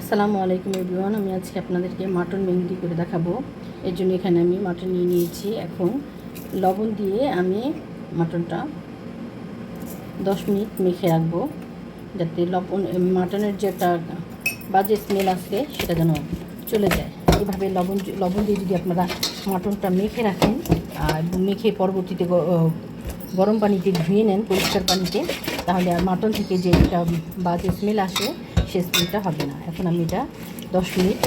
আসসালামু আলাইকুম এভরিওয়ান, আমি আজকে আপনাদেরকে মাটন মেহেন্দি করে দেখাবো। এর জন্য এখানে আমি মাটন নিয়ে নিয়েছি এখন। লবণ দিয়ে আমি মাটনটা দশ মিনিট মেখে রাখব, যাতে লবণ, মাটনের যে একটা বাজে স্মেল আসবে সেটা যেন চলে যায়। এইভাবে লবণ লবণ দিয়ে যদি আপনারা মাটনটা মেখে রাখেন, আর মেখে পরবর্তীতে গরম পানিতে ধুয়ে নেন, পরিষ্কার পানিতে, তাহলে মাটন থেকে যে একটা বাজে স্মেল আসে সে স্মেলটা হবে না। এখন আমি এটা দশ মিনিট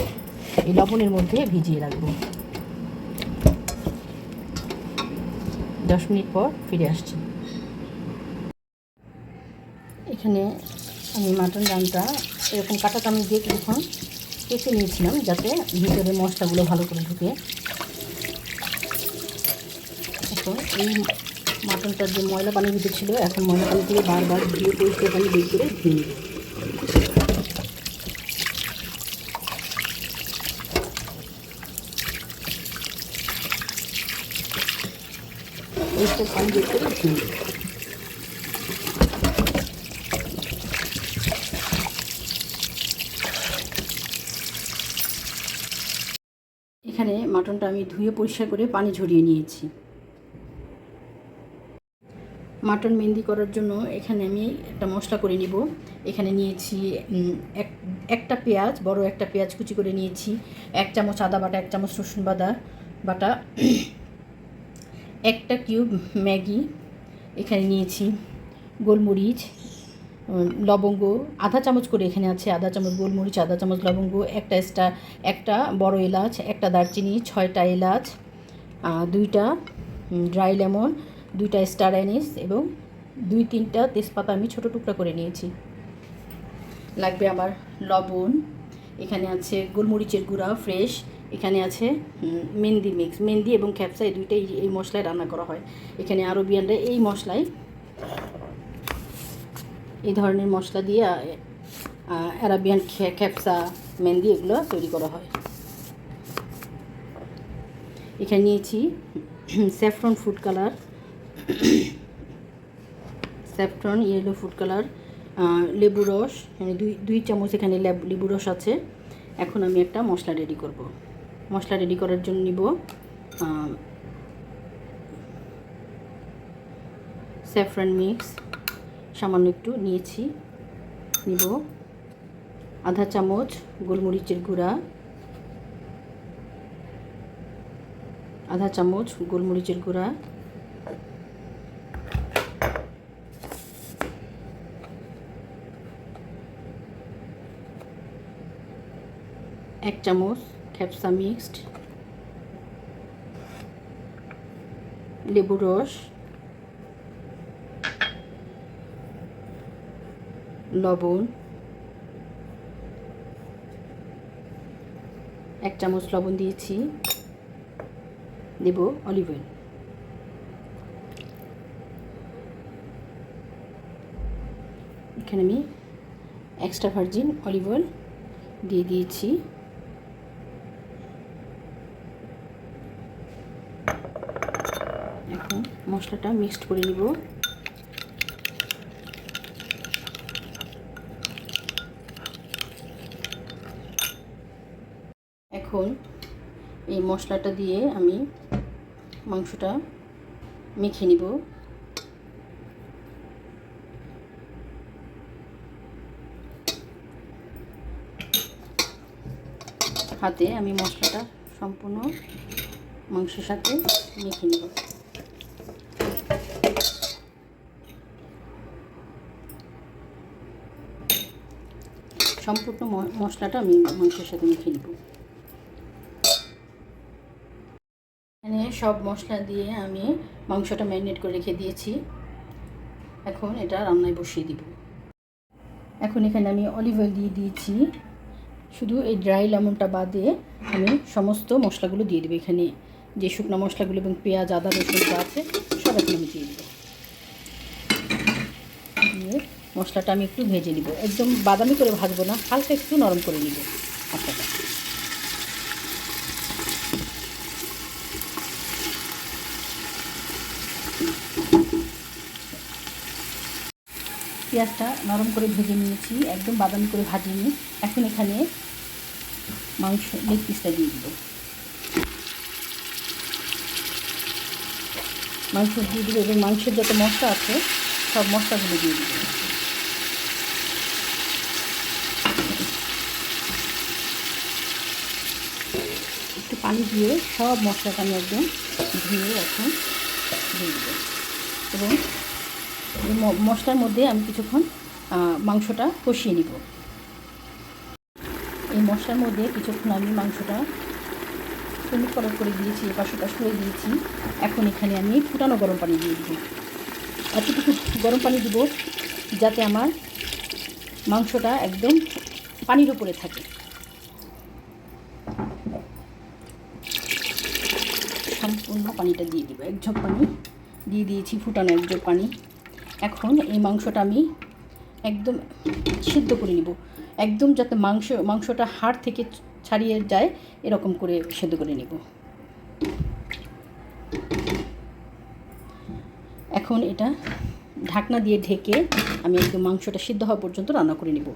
এই লবণের মধ্যে ভিজিয়ে রাখব। দশ মিনিট পর ফিরে আসছি। এখানে আমি মাটন রানটা এরকম কাটা চামচ দিয়ে কিছুক্ষণ কেটে নিয়েছিলাম যাতে ভিতরে মশলাগুলো ভালো করে ঢুকে। এখন এই মাটনটার যে ময়লা পানির ভিতরে ছিল এখন ময়লা পানি থেকে বারবার ধুয়ে পরিষ্কার পানি বের করে ধুয়ে পরিষ্কার পানি বের করে নেব এখানে মাটনটা আমি ধুয়ে পরিষ্কার করে পানি ঝরিয়ে নিয়েছি। মাটন মেহেন্দি করার জন্য এখানে আমি একটা মশলা করে নিব। এখানে নিয়েছি এক, একটা পেঁয়াজ, বড় একটা পেঁয়াজ কুচি করে নিয়েছি, এক চামচ আদা বাটা, এক চামচ রসুন বাদা, বাটা একটা কিউব ম্যাগি এখানে নিয়েছি, গোলমরিচ লবঙ্গ, আধা চামচ করে এখানে আছে আধা চামচ গোলমরিচ, আধা চামচ লবঙ্গ, একটা স্টার একটা বড় এলাচ, একটা দারচিনি, ছয়টা এলাচ দুইটা ড্রাই লেমন, দুইটা স্টার অ্যানিস এবং দুই তিনটা তেজপাতা আমি ছোটো টুকরা করে নিয়েছি। লাগবে আমার লবণ, এখানে আছে গোলমরিচের গুঁড়া, ফ্রেশ এখানে আছে মেহেন্দি মিক্স মেহেন্দি এবং খ্যাপসা এই দুইটাই এই মশলায় রান্না করা হয়। এখানে আরবিয়ানরা এই মশলায় এই ধরনের মশলা দিয়ে অ্যারাবিয়ান খ্যাপসা মেহেন্দি এগুলো তৈরি করা হয়। এখানে নিয়েছি saffron food colour saffron yellow food colour লেবু রস দুই দুই চামচ এখানে লেবু রস আছে। এখন আমি একটা মশলা রেডি করব। মশলা রেডি করার জন্য নিব। স্যাফরন মিক্স সামান্য একটু নিয়েছি, নিব। আধা চামচ গোলমরিচের গুঁড়া। আধা চামচ গোলমরিচের গুঁড়া। এক চামচ খ্যাপসা মিক্সড লেবু রস লবণ, এক চামচ লবণ দিয়েছি, দেব অলিভ অয়েল এখানে আমি এক্সট্রা ভার্জিন অলিভ অয়েল দিয়ে দিয়েছি এখন মশলাটা মিক্সড করে নিব। এখন এই মশলাটা দিয়ে আমি মাংসটা মেখে নিব। হাতে আমি মশলাটা সম্পূর্ণ মাংসের সাথে মেখে নিব। সম্পূর্ণ মশলাটা আমি মাংসের সাথে মেখে নিব। এখানে সব মশলা দিয়ে আমি মাংসটা ম্যারিনেট করে রেখে দিয়েছি। এখন এটা রান্নায় বসিয়ে দিব। এখন এখানে আমি অলিভ অয়েল দিয়ে দিয়েছি। শুধু এই ড্রাই লেমনটা বাদে আমি সমস্ত মশলাগুলো দিয়ে দেবো এখানে। যে শুকনো মশলাগুলো এবং পেঁয়াজ, আদা, রসুন আছে, সব এখন আমি দিয়ে দেবো দিয়ে মশলাটা আমি একটু ভেজে নিব। একদম বাদামি করে ভাজবো না, হালকা একটু নরম করে নিব মশলাটা। পেঁয়াজটা নরম করে ভেজে নিয়েছি, একদম বাদামি করে ভাজিনি। এখন এখানে মাংস, লেগ পিসটা দিয়ে দিব। মাংস দিয়ে দিব এবং মাংসের যত মশলা আছে, সব মশলাগুলো দিয়ে দিব একটু পানি দিয়ে সব মশলাটা আমি একদম ধুয়ে এখন দিয়ে দেবো। এবং মশলার মধ্যে আমি কিছুক্ষণ মাংসটা কষিয়ে নিব। এই মশলার মধ্যে কিছুক্ষণ আমি মাংসটা সুন্দর করার করে দিয়েছি এপাশ ওপাশ করে দিয়েছি। এখন এখানে আমি ফুটানো গরম পানি দিয়ে দিব। এতটুকু গরম পানি দিব যাতে আমার মাংসটা একদম পানির উপরে থাকে সম্পূর্ণ পানিটা দিয়ে দিব, এক ঝোপ পানি দিয়ে দিয়েছি ফুটানো এক ঝোপ পানি। এখন এই মাংসটা আমি একদম সিদ্ধ করে নিব, একদম যাতে মাংস, মাংসটা হাড় থেকে ছাড়িয়ে যায়, এরকম করে সেদ্ধ করে নিব। এখন এটা ঢাকনা দিয়ে ঢেকে আমি একদম মাংসটা সিদ্ধ হওয়া পর্যন্ত রান্না করে নিব।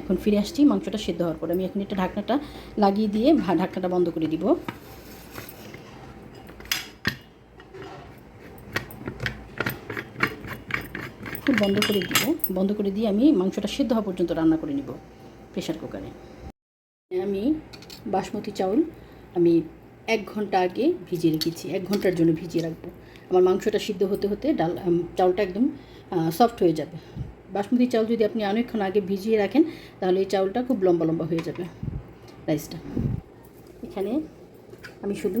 এখন ফিরে আসছি, মাংসটা সিদ্ধ হওয়ার পর আমি এখন এটা ঢাকনাটা লাগিয়ে দিয়ে ঢাকনাটা বন্ধ করে দিব। ফুল বন্ধ করে দিব বন্ধ করে দিয়ে আমি মাংসটা সিদ্ধ হওয়া পর্যন্ত রান্না করে নিব প্রেশার কুকারে আমি বাসমতি চাউল আমি এক ঘণ্টা আগে ভিজিয়ে রেখেছি, এক ঘণ্টার জন্য ভিজিয়ে রাখব। আমার মাংসটা সিদ্ধ হতে হতে ডাল চাউলটা একদম সফট হয়ে যাবে। বাসমতি চাউল যদি আপনি অনেকক্ষণ আগে ভিজিয়ে রাখেন, তাহলে এই চাউলটা খুব লম্বা লম্বা হয়ে যাবে, রাইসটা। এখানে আমি শুধু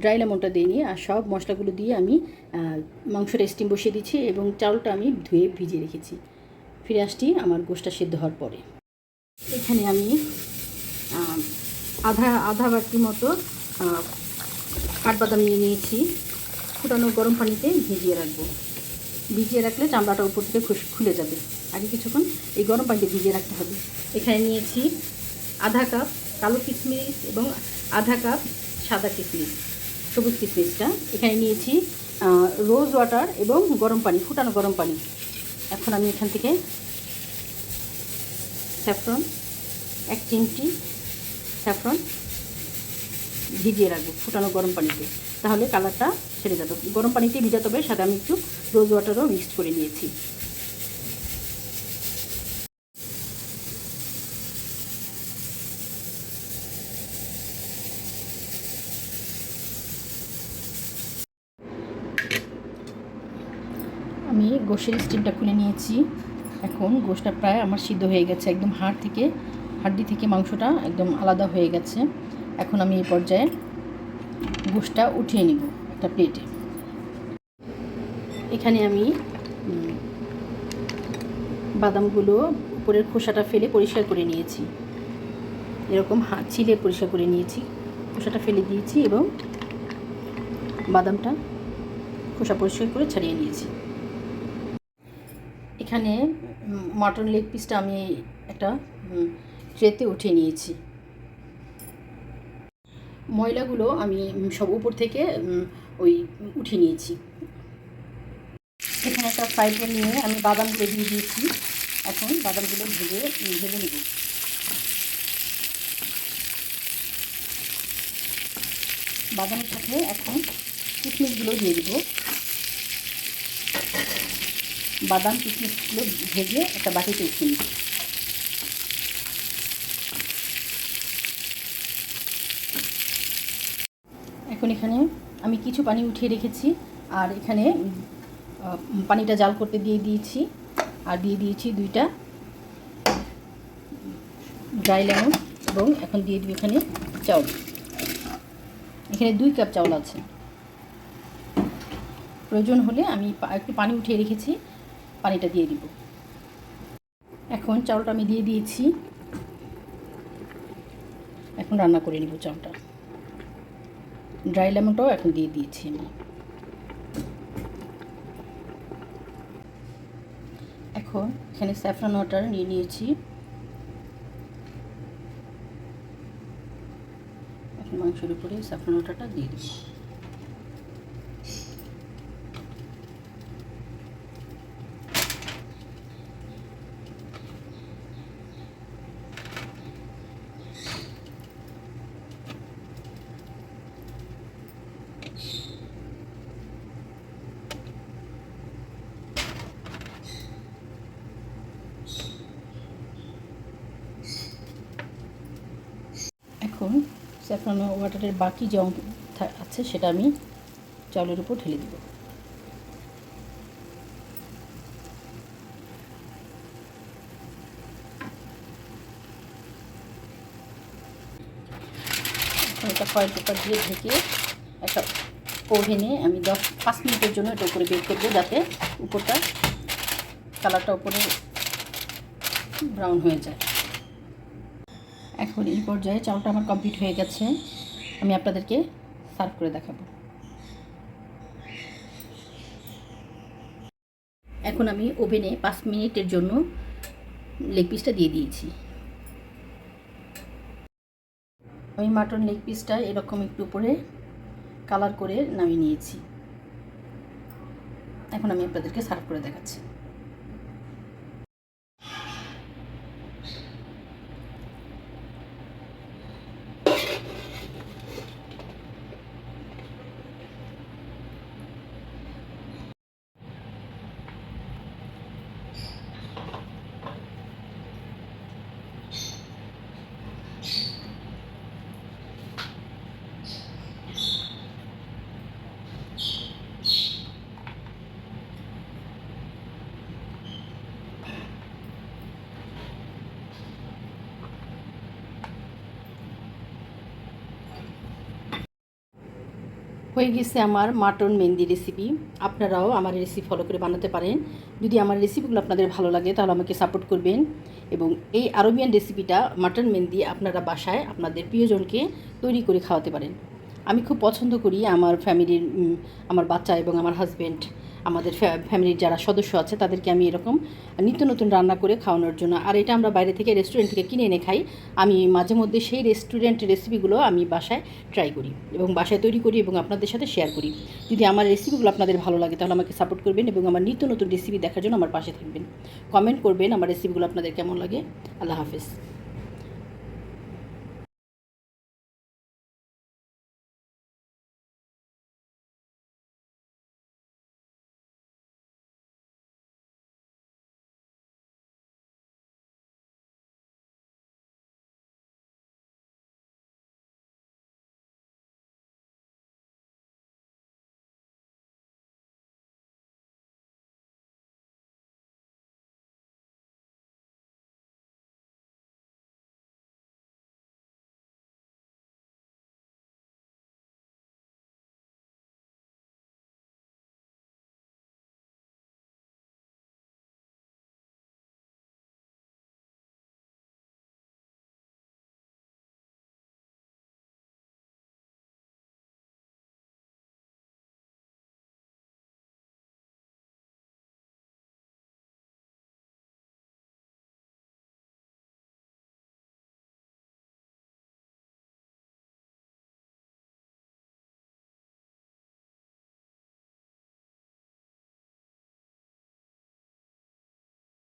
ড্রাই লেমনটা দিইনি আর সব মশলাগুলো দিয়ে আমি মাংসটা স্টিম বসিয়ে দিচ্ছি এবং চাউলটা আমি ধুয়ে ভিজিয়ে রেখেছি। ফিরে আসছি আমার গোষ্ঠটা সিদ্ধ হওয়ার পরে। এখানে আমি আধা আধা বাটি মতো কাঠবাদাম নিয়ে নিয়েছি। ফুটানো গরম পানিতে ভিজিয়ে রাখব। ভিজিয়ে রাখলে চামড়াটা উপর থেকে খুলে যাবে। আগে কিছুক্ষণ এই গরম পানিতে ভিজিয়ে রাখতে হবে। এখানে নিয়েছি আধা কাপ কালো কিশমিশ এবং আধা কাপ সাদা কিশমিশ। সবুজ কিশমিশটা এখানে নিয়েছি রোজ ওয়াটার এবং গরম পানি, ফুটানো গরম পানি। এখন আমি এখান থেকে স্যাফরন, এক চিমটি স্যাফরন ভিজিয়ে রাখব ফুটানো গরম পানিতে। তাহলে কালারটা ছেড়ে যাবে। গরম পানিতে ভিজাতে হবে, সাথে আমি একটু রোজ ওয়াটারও মিক্সড করে নিয়েছি আমি গোশের স্টিমটা খুলে নিয়েছি। এখন গোশটা প্রায় আমার সিদ্ধ হয়ে গেছে। একদম হাড় থেকে হাড্ডি থেকে মাংসটা একদম আলাদা হয়ে গেছে। এখন আমি এই পর্যায়ে গোশটা উঠিয়ে নিব একটা প্লেটে। এখানে আমি বাদামগুলো উপরের খোসাটা ফেলে পরিষ্কার করে নিয়েছি। এরকম হাত ছিলে পরিষ্কার করে নিয়েছি। খোসাটা ফেলে দিয়েছি এবং বাদামটা খোসা পরিষ্কার করে ছাড়িয়ে নিয়েছি। এখানে মাটন লেগ পিসটা আমি একটা ট্রেতে উঠিয়ে নিয়েছি। ময়লাগুলো আমি সব উপর থেকে ওই উঠিয়ে নিয়েছি। এখানে একটা ফ্রাই প্যান নিয়ে আমি বাদামগুলো দিয়ে দিয়েছি। এখন বাদামগুলো ভেজে ভেজে নেব। বাদামের সাথে এখন কিশমিশগুলো দিয়ে দেবো। বাদাম কিশমিশগুলো ভেজে একটা বাটিতে উঠিয়ে নিচ্ছি এখন এখানে আমি কিছু পানি উঠিয়ে রেখেছি, আর এখানে পানিটা জাল করতে দিয়ে দিয়েছি, আর দিয়ে দিয়েছি দুইটা ড্রাই লেমন, এবং এখন দিয়ে দিই এখানে চাউল। এখানে দুই কাপ চাউল আছে। প্রয়োজন হলে আমি একটু পানি উঠিয়ে রেখেছি পানিটা দিয়ে দিব। এখন চাউলটা আমি দিয়ে দিয়েছি। এখন রান্না করে নিব চাউলটা। ড্রাই লেমনটাও এখন দিয়ে দিয়েছি আমি। এখন এখানে স্যাফরান ওয়াটার নিয়ে নিয়েছি। এখন মাংসের উপরে স্যাফরান ওয়াটারটা দিয়ে দেবো। এখন স্যাফরানো ওয়াটারের বাকি যে থা- আছে, সেটা আমি চাউলের উপর ঢেলে দেবো। এটা ফয়েল পেপার দিয়ে ঢেকে একটা ওভেনে আমি দশ, পাঁচ মিনিটের জন্য এটা উপরে বেক করব, যাতে উপরটা কালারটা উপরে ব্রাউন হয়ে যায়। এখন এই পর্যায়ে চালটা আমার কমপ্লিট হয়ে গেছে। আমি আপনাদেরকে সার্ভ করে দেখাবো। এখন আমি ওভেনে পাঁচ মিনিটের জন্য লেগ পিসটা দিয়ে দিয়েছি। আমি মাটন লেগ পিসটা এরকম একটু উপরে কালার করে নামিয়ে নিয়েছি। এখন আমি আপনাদেরকে সার্ভ করে দেখাচ্ছি। হয়ে গেছে আমার মাটন মেহেন্দি রেসিপি আপনারাও আমার রেসিপি ফলো করে বানাতে পারেন। যদি আমার রেসিপিগুলো আপনাদের ভালো লাগে, তাহলে আমাকে সাপোর্ট করবেন। এবং এই আরবিয়ান রেসিপিটা মাটন মেহেন্দি আপনারা বাসায় আপনাদের প্রিয়জনকে তৈরি করে খাওয়াতে পারেন। আমি খুব পছন্দ করি আমার ফ্যামিলির আমার বাচ্চা এবং আমার হাজব্যান্ড আমাদের ফ্যা- ফ্যামিলির যারা সদস্য আছে, তাদেরকে আমি এরকম নিত্য নতুন রান্না করে খাওয়ানোর জন্য। আর এটা আমরা বাইরে থেকে রেস্টুরেন্ট থেকে কিনে এনে খাই। আমি মাঝে মধ্যে সেই রেস্টুরেন্ট রেসিপিগুলো আমি বাসায় ট্রাই করি এবং বাসায় তৈরি করি এবং আপনাদের সাথে শেয়ার করি। যদি আমার রেসিপিগুলো আপনাদের ভালো লাগে, তাহলে আমাকে সাপোর্ট করবেন এবং আমার নিত্য নতুন রেসিপি দেখার জন্য আমার পাশে থাকবেন। কমেন্ট করবেন আমার রেসিপিগুলো আপনাদের কেমন লাগে। আল্লাহ হাফেজ।